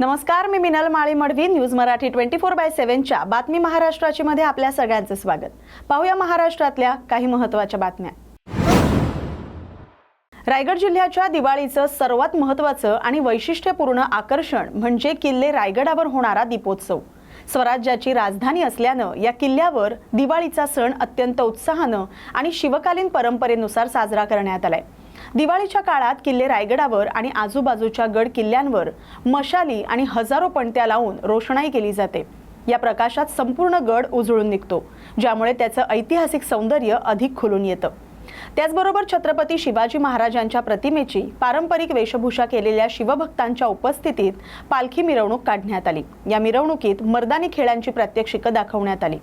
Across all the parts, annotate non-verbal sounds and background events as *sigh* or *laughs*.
नमस्कार मी Minal Mali Madavi news Marathi twenty four by सेव्हनच्या बातमी महाराष्ट्राची मध्ये आपल्या सगळ्यांचं स्वागत. पाहूया महाराष्ट्रातल्या काही महत्त्वाच्या बातम्या. रायगड जिल्ह्याच्या दिवाळीचं सर्वात महत्त्वाचं आणि वैशिष्ट्यपूर्ण आकर्षण म्हणजे किल्ले रायगडावर होणारा दीपोत्सव. स्वराज्याची राजधानी असल्यानं या किल्ल्यावर दिवाळीचा सण अत्यंत उत्साहानं आणि शिवकालीन परंपरेनुसार साजरा करण्यात आलाय. दिवाळीच्या काळात किल्ले रायगडावर आणि आजूबाजूच्या गड किल्ल्यांवर मशाली आणि हजारो पणत्या लावून रोषणाई केली जाते. या प्रकाशात संपूर्ण गड उजळून निघतो ज्यामुळे त्याचं ऐतिहासिक सौंदर्य अधिक खुलून येतं. त्याचबरोबर छत्रपती शिवाजी महाराजांच्या प्रतिमेची पारंपरिक वेशभूषा केलेल्या शिवभक्तांच्या उपस्थितीत पालखी मिरवणूक काढण्यात आली. या मिरवणुकीत मर्दानी खेळांची प्रात्यक्षिकं दाखवण्यात आली.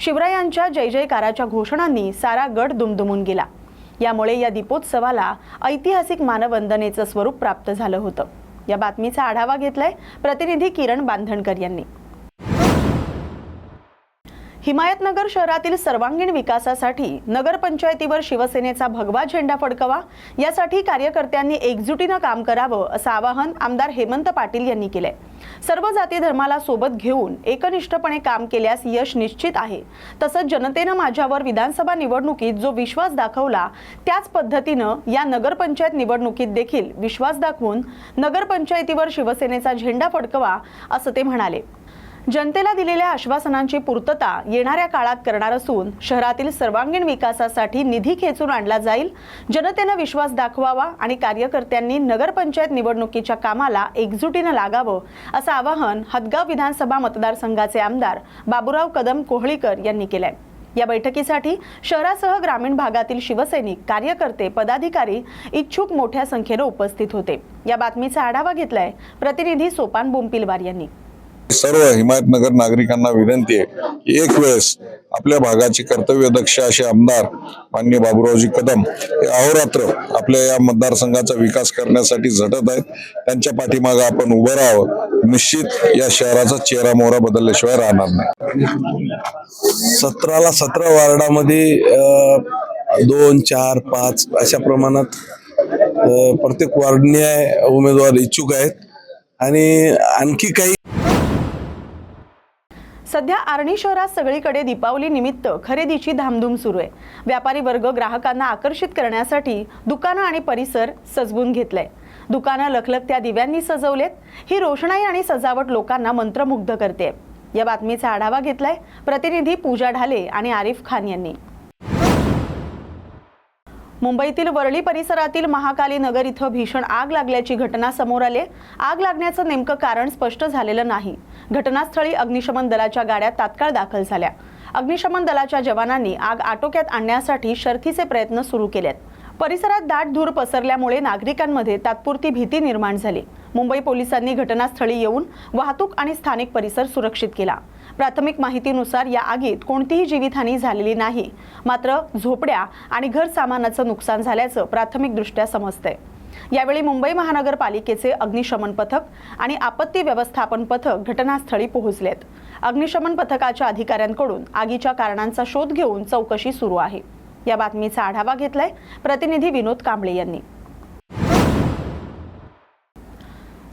शिवरायांच्या जय जयकाराच्या घोषणांनी सारा गड दुमदुमून गेला. यामुळे या दीपोत्सवाला ऐतिहासिक मानवंदनेचं स्वरूप प्राप्त झालं होतं. या बातमीचा आढावा घेतलाय प्रतिनिधी किरण बांधणकर यांनी. हिमायतनगर शहरातील सर्वांगीण विकासासाठी नगरपंचायतीवर शिवसेनेचा भगवा झेंडा फडकवा यासाठी कार्यकर्त्यांनी एकजुटीनं काम करावं असं आवाहन आमदार हेमंत पाटील यांनी केलंय. सर्व जाती धर्माला सोबत घेऊन एकनिष्ठपणे काम केल्यास यश निश्चित आहे. तसंच जनतेनं माझ्यावर विधानसभा निवडणुकीत जो विश्वास दाखवला त्याच पद्धतीनं या नगरपंचायत निवडणुकीत देखील विश्वास दाखवून नगरपंचायतीवर शिवसेनेचा झेंडा फडकवा असं ते म्हणाले. जनतेला दिलेल्या आश्वासनांची पूर्तता येणाऱ्या काळात करणार असून शहरातील सर्वांगीण विकासासाठी निधी खेचून आणला जाईल जनतेनं विश्वास दाखवावा आणि कार्यकर्त्यांनी नगरपंचायत निवडणुकीच्या कामाला एकजुटीनं लागावं असं आवाहन हदगाव विधानसभा मतदारसंघाचे आमदार बाबुराव कदम कोहळीकर यांनी केलंय. या बैठकीसाठी शहरासह ग्रामीण भागातील शिवसैनिक कार्यकर्ते पदाधिकारी इच्छुक मोठ्या संख्येनं उपस्थित होते. या बातमीचा आढावा घेतलाय प्रतिनिधी सोपान बोंपिलवार यांनी. सर्व हिमायतनगर नागरिकांना विनंती आहे की एक वेळेस आपल्या भागाचे कर्तव्यदक्ष असे आमदार मान्य बाबुरावजी कदम हे अहोरात्र आपल्या या मतदारसंघाचा विकास करण्यासाठी झटत आहेत. त्यांच्या पाठीमागं आपण उभं राहावं. निश्चित या शहराचा चेहरा मोहरा बदलल्याशिवाय राहणार नाही. सतराला सतरा वार्डामध्ये दोन चार पाच अशा प्रमाणात प्रत्येक वार्डने उमेदवार इच्छुक आहेत. आणि आणखी काही सध्या आर्णी शहरात सगळीकडे दीपावली निमित्त खरेदीची धामधूम सुरू आहे. व्यापारी वर्ग ग्राहकांना आकर्षित करण्यासाठी दुकानं आणि परिसर सजवून घेतलंय. दुकानं लखलखत्या दिव्यांनी सजवलेत. ही रोषणाई आणि सजावट लोकांना मंत्रमुग्ध करते. या बातमीचा आढावा घेतलाय प्रतिनिधी पूजा ढाले आणि आरिफ खान यांनी. मुंबईतील वरळी परिसरातील महाकाली नगर इथं भीषण आग लागल्याची घटना समोर आली आग लागण्याचं नेमकं कारण स्पष्ट झालेलं नाही. घटनास्थळी अग्निशमन दलाच्या गाड्या तात्काळ दाखल झाल्या. अग्निशमन दलाच्या जवानांनी आग आटोक्यात आणण्यासाठी शर्थीचे प्रयत्न सुरू केलेत. परिसरात दाट धूर पसरल्यामुळे नागरिकांमध्ये तात्पुरती भीती निर्माण झाली. मुंबई पोलिसांनी घटनास्थळी येऊन वाहतूक आणि स्थानिक परिसर सुरक्षित केला. प्राथमिक माहितीनुसार या आगीत कोणतीही जीवितहानी झालेली नाही. मात्र झोपड्या आणि घर सामानाचं नुकसान झाल्याचं प्राथमिकदृष्ट्या समजतंय. यावेळी मुंबई महानगरपालिकेचे अग्निशमन पथक आणि आपत्ती व्यवस्थापन पथक घटनास्थळी पोहोचलेत. अग्निशमन पथकाच्या अधिकाऱ्यांकडून आगीच्या कारणांचा शोध घेऊन चौकशी सुरू आहे. या बातमीचा आढावा घेतलाय प्रतिनिधी विनोद कांबळे यांनी.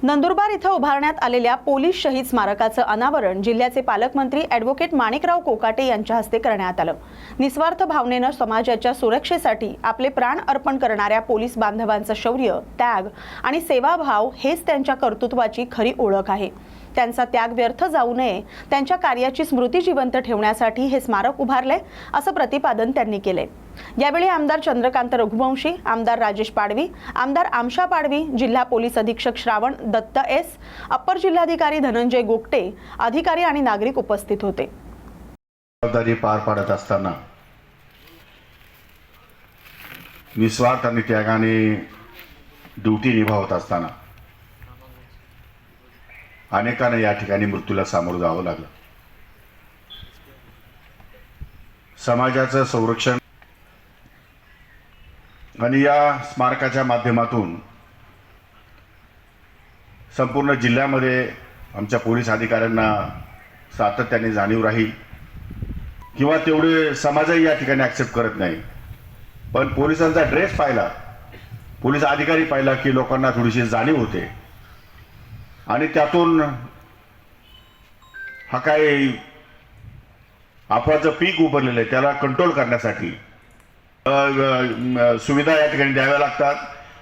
नंदुरबार इथं उभारण्यात आलेल्या पोलीस शहीद स्मारकाचं अनावरण जिल्ह्याचे पालकमंत्री ॲडव्होकेट माणिकराव कोकाटे यांच्या हस्ते करण्यात आलं. निस्वार्थ भावनेनं समाजाच्या सुरक्षेसाठी आपले प्राण अर्पण करणाऱ्या पोलीस बांधवांचं शौर्य त्याग आणि सेवाभाव हेच त्यांच्या कर्तृत्वाची खरी ओळख आहे. त्यांचा त्याग व्यर्थ जाऊ नये त्यांच्या कार्याची स्मृती जिवंत ठेवण्यासाठी हे स्मारक उभारले असं प्रतिपादन त्यांनी केले यावेळी आमदार चंद्रकांत रघुवंशी आमदार राजेश पाडवी आमदार आमशा पाडवी जिल्हा पोलीस अधीक्षक श्रावण दत्त एस अप्पर जिल्हाधिकारी धनंजय गोगटे अधिकारी आणि नागरिक उपस्थित होते. जबाबदारी पार पाडत असताना निस्वार्थ आणि त्यागाने ड्युटी निभावत असताना अनेकांना या ठिकाणी मृत्यूला सामोरं जावं लागलं. समाजाचं संरक्षण आणि या स्मारकाच्या माध्यमातून संपूर्ण जिल्ह्यामध्ये आमच्या पोलीस अधिकाऱ्यांना सातत्याने जाणीव राहील किंवा तेवढे समाजही या ठिकाणी ॲक्सेप्ट करत नाही. पण पोलिसांचा ड्रेस पाहिला पोलीस अधिकारी पाहिला की लोकांना थोडीशी जाणीव होते. आणि त्यातून हा काय आपलं पीक उभरलेलं आहे त्याला कंट्रोल करण्यासाठी सुविधा या ठिकाणी द्याव्या लागतात.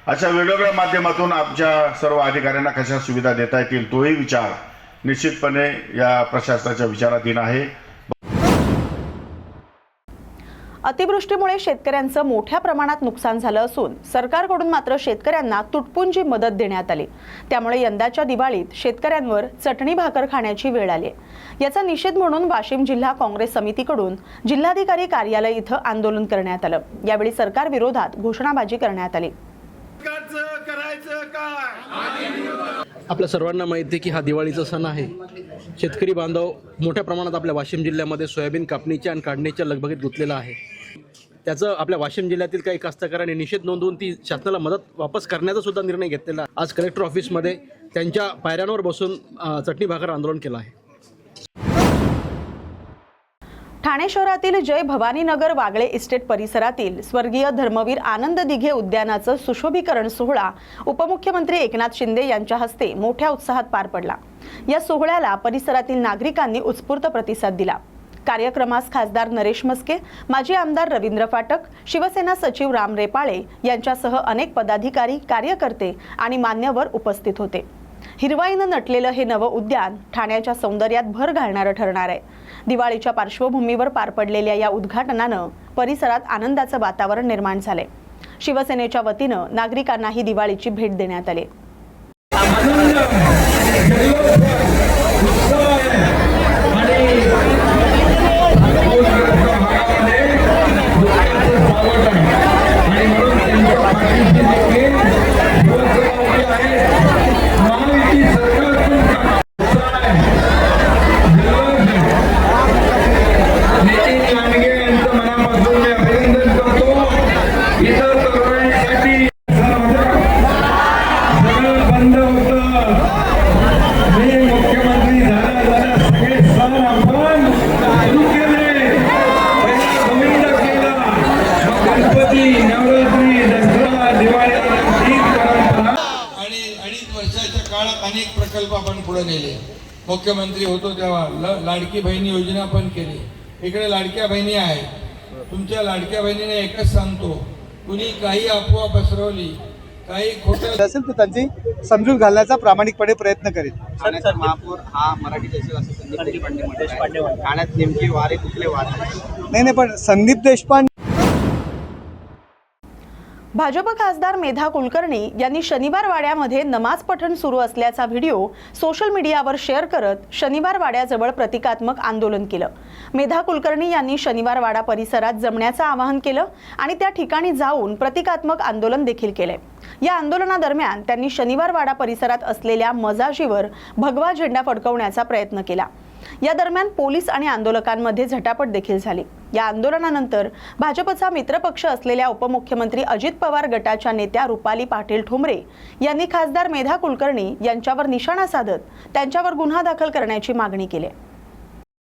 अशा वेगवेगळ्या माध्यमातून आमच्या सर्व अधिकाऱ्यांना कशा सुविधा देता येतील तोही विचार निश्चितपणे या प्रशासनाच्या विचारात आहे. अतिवृष्टीमुळे शेतकऱ्यांचं मोठ्या प्रमाणात नुकसान झालं असून सरकारकडून मात्र शेतकऱ्यांना तुटपुंजी मदत देण्यात आली. त्यामुळे यंदाच्या दिवाळीत शेतकऱ्यांवर चटणी भाकर खाण्याची वेळ आली आहे. याचा निषेध म्हणून वाशिम जिल्हा काँग्रेस समितीकडून जिल्हाधिकारी कार्यालय इथं आंदोलन करण्यात आलं. यावेळी सरकार विरोधात घोषणाबाजी करण्यात आली. करायचं आपल्या सर्वांना माहिती आहे की हा दिवाळीचा सण आहे. शेतकरी बांधव मोठ्या प्रमाणात आपल्या वाशिम जिल्ह्यामध्ये सोयाबीन कापणीच्या आणि काढणीच्या लगबगीत गुंतलेला आहे. त्याचं आपल्या वाशिम जिल्ह्यातील काही कास्तकारांनी निषेध नोंदवून ती शासनाला मदत वापस करण्याचा सुद्धा निर्णय घेतलेला आज कलेक्टर ऑफिसमध्ये त्यांच्या पायऱ्यांवर बसून चटणी भाकर आंदोलन केलं आहे. ठाणे शहरातील जय भवानीनगर वागळे इस्टेट परिसरातील स्वर्गीय धर्मवीर आनंद दिघे उद्यानाचं सुशोभीकरण सोहळा उपमुख्यमंत्री एकनाथ शिंदे यांच्या हस्ते मोठ्या उत्साहात पार पडला. या सोहळ्याला परिसरातील नागरिकांनी उत्स्फूर्त प्रतिसाद दिला. कार्यक्रमास खासदार नरेश मस्के माजी आमदार रवींद्र फाटक शिवसेना सचिव राम रेपाळे यांच्यासह अनेक पदाधिकारी कार्यकर्ते आणि मान्यवर उपस्थित होते. हिरवाईनं नटलेलं हे नवं उद्यान ठाण्याच्या सौंदर्यात भर घालणारं ठरणार आहे. दिवाळीच्या पार्श्वभूमीवर पार पडलेल्या या उद्घाटनानं परिसरात आनंदाचं वातावरण निर्माण झालंय. शिवसेनेच्या वतीनं नागरिकांनाही दिवाळीची भेट देण्यात आली. मुख्यमंत्री होतो तेव्हा. ल लाडकी बहिणी योजना पण केली. इकडे लाडक्या बहिणी आहेत. तुमच्या लाडक्या बहिणीने एकच सांगतो. कुणी काही अफवा पसरवली काही खोटं *laughs* असेल तर त्यांची समजूत घालण्याचा प्रामाणिकपणे प्रयत्न करेल. ठाण्याचा महापौर हा मराठी असं संदीप देशपांडे. ठाण्यात नेमके वारे कुठले वारे नाही नाही पण संदीप देशपांडे भाजप खासदार मेधा कुलकर्णी यांनी शनिवार वाड्यामध्ये नमाज पठण सुरू असल्याचा व्हिडिओ सोशल मीडियावर शेअर करत शनिवार वाड्याजवळ प्रतिकात्मक आंदोलन केलं. मेधा कुलकर्णी यांनी शनिवार वाडा परिसरात जमण्याचं आवाहन केलं आणि त्या ठिकाणी जाऊन प्रतिकात्मक आंदोलन देखील केले या आंदोलनादरम्यान त्यांनी शनिवार वाडा परिसरात असलेल्या मजाजीवर भगवा झेंडा फडकवण्याचा प्रयत्न केला. या दरम्यान पोलीस आणि आंदोलकांमध्ये झटापट देखील झाली. या आंदोलनानंतर भाजपचा मित्रपक्ष असलेल्या उपमुख्यमंत्री अजित पवार गटाच्या नेत्या रुपाली पाटील ठोंबरे यांनी खासदार मेधा कुलकर्णी यांच्यावर निशाणा साधत त्यांच्यावर गुन्हा दाखल करण्याची मागणी केली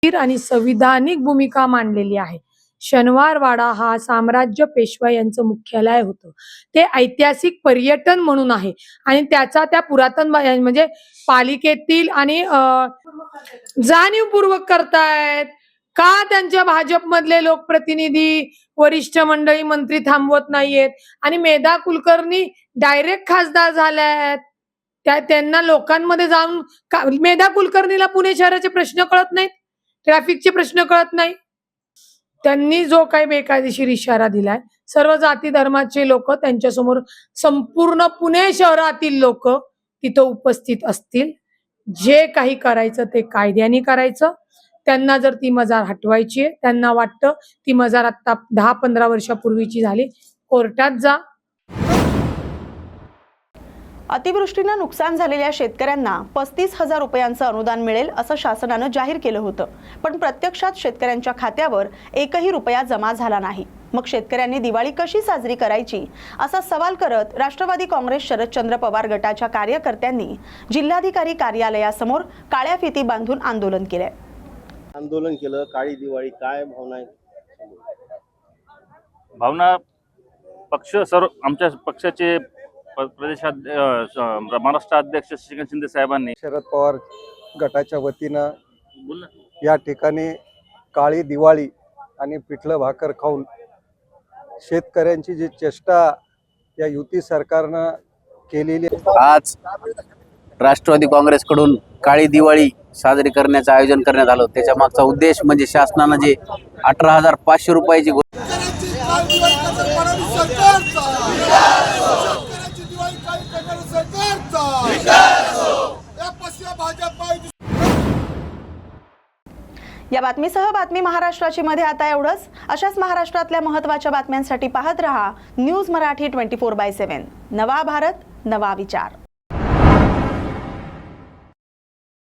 आणि संविधानिक भूमिका मांडलेली आहे. शनिवारवाडा हा साम्राज्य पेशवा यांचं मुख्यालय होतं. ते ऐतिहासिक पर्यटन म्हणून आहे. आणि त्याचा त्या पुरातन म्हणजे पालिकेतील आणि जाणीवपूर्वक करतायत. का त्यांच्या भाजपमधले लोकप्रतिनिधी वरिष्ठ मंडळी मंत्री थांबवत नाहीयेत? आणि मेधा कुलकर्णी डायरेक्ट खासदार झाल्यात. त्या त्यांना लोकांमध्ये जाऊन मेधा कुलकर्णीला पुणे शहराचे प्रश्न कळत नाहीत? ट्रॅफिकचे प्रश्न कळत नाही त्यांनी जो काही बेकायदेशीर इशारा दिलाय सर्व जाती धर्माचे लोक त्यांच्यासमोर संपूर्ण पुणे शहरातील लोक तिथं उपस्थित असतील. जे काही करायचं ते कायद्याने करायचं. त्यांना जर ती मजार हटवायची आहे त्यांना वाटतं ती मजार आता दहा पंधरा वर्षापूर्वीची झाली. कोर्टात जा. अतिवृष्टीनं नुकसान झालेल्या शेतकऱ्यांना पस्तीस हजार रुपयांचं अनुदान मिळेल असं शासनानं जाहीर केलं होतं. पण प्रत्यक्षात शेतकऱ्यांच्या खात्यावर एकही रुपया जमा झाला नाही. मग शेतकऱ्यांनी दिवाळी कशी साजरी करायची? असा सवाल करत राष्ट्रवादी काँग्रेस शरदचंद्र पवार गटाच्या कार्यकर्त्यांनी जिल्हाधिकारी कार्यालयासमोर काळ्या फिती बांधून आंदोलन केलंय. आंदोलन केलं. काळी दिवाळी काय भावना आहे? भावना पक्ष सर्व आमच्या पक्षाचे प- प्रदेशाध अ, स- महाराष्ट्र अध्यक्ष श्रीकांत शिंदे साहेबांनी शरद पवार गटाच्या वतीनं. या ठिकाणी काळी दिवाळी आणि पिठलं भाकर खाऊन शेतकऱ्यांची जी चेष्टा या युती सरकारनं केलेली आज राष्ट्रवादी काँग्रेसकडून काळी दिवाळी साजरी करण्याचं आयोजन करण्यात आलं. त्याच्या मागचा उद्देश म्हणजे शासनानं जे अठरा हजार पाचशे रुपयाची या बातमीसह बातमी महाराष्ट्राची मध्ये. आता एवढंच. अशाच महाराष्ट्रातल्या महत्त्वाच्या बातम्यांसाठी पाहत रहा news Marathi twenty four by seven. नवा भारत नवा विचार.